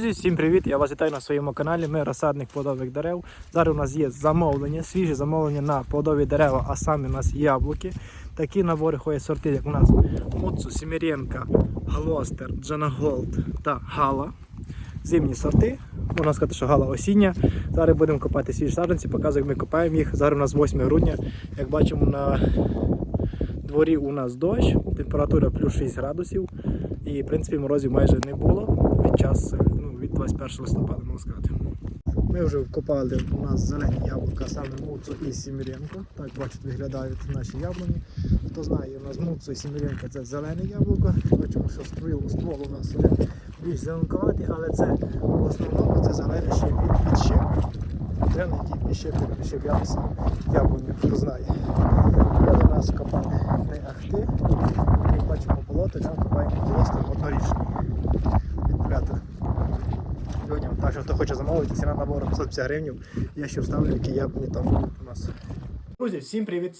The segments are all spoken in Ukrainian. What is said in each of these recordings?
Друзі, Всім привіт! Я вас вітаю на своєму каналі. Ми розсадник плодових дерев. Зараз у нас є замовлення, свіжі замовлення на плодові дерева, а саме у нас яблуки. Такі набори ходять сорти, як у нас Муцу, Сіміренка, Глостер, Джанаголд та Гала. Зимні сорти. Можна сказати, що гала осіння. Зараз будемо копати свіжі саджанці, показую, як ми копаємо їх. Зараз у нас 8 грудня. Як бачимо, на дворі у нас дощ, температура плюс 6 градусів. І в принципі морозів майже не було від час 21 листопада, можна сказати. Ми вже вкопали у нас зелені яблука, саме Муцу і Сіміренко. Так бачите, виглядають наші яблуні. Хто знає, у нас Муцу і Сіміренко це зелене яблуко. Бачимо, що ствол, ствол у нас більш зеленкуватий, але це в основному це залежить ще від підщеп. Трен, який підщеплює, підщеплятися яблуню, хто знає. Я до нас копали не ахти. Як бачимо болото, там копаємо просто однорічний людям. Хто хоче замовити, ціна набору 550 гривень. Я ще вставлю, які я там у нас. Друзі, всім привіт!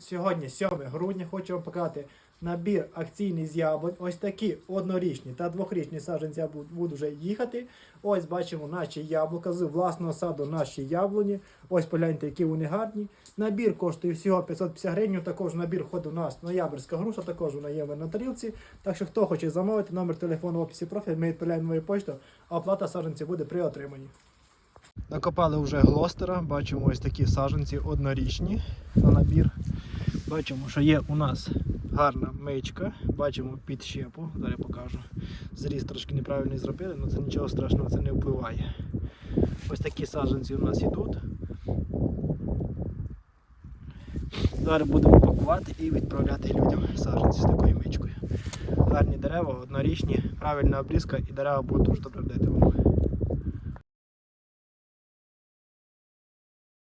Сьогодні 7 грудня, хочу вам показати набір акційний з яблунь. Ось такі однорічні та двохрічні саджанці я буду- буду вже їхати. Ось бачимо наші яблука з власного саду наші яблуні. Ось погляньте, які вони гарні. Набір коштує всього 550 гривень. Також набір входить у нас ноябрьська груша, також вона є на тарілці. Так що хто хоче замовити, номер телефону в описі профіль, ми відправляємо мою почту, а оплата саджанців буде при отриманні. Накопали вже глостера, бачимо ось такі саджанці однорічні на набір. Бачимо, що є у нас гарна мичка, бачимо підщепу, зараз покажу. Зріз трошки неправильно зробили, але це нічого страшного, це не впливає. Ось такі саджанці у нас йдуть. Зараз будемо пакувати і відправляти людям саджанці з такою мичкою. Гарні дерева, однорічні, правильна обрізка і дерева будуть дуже добре вдати.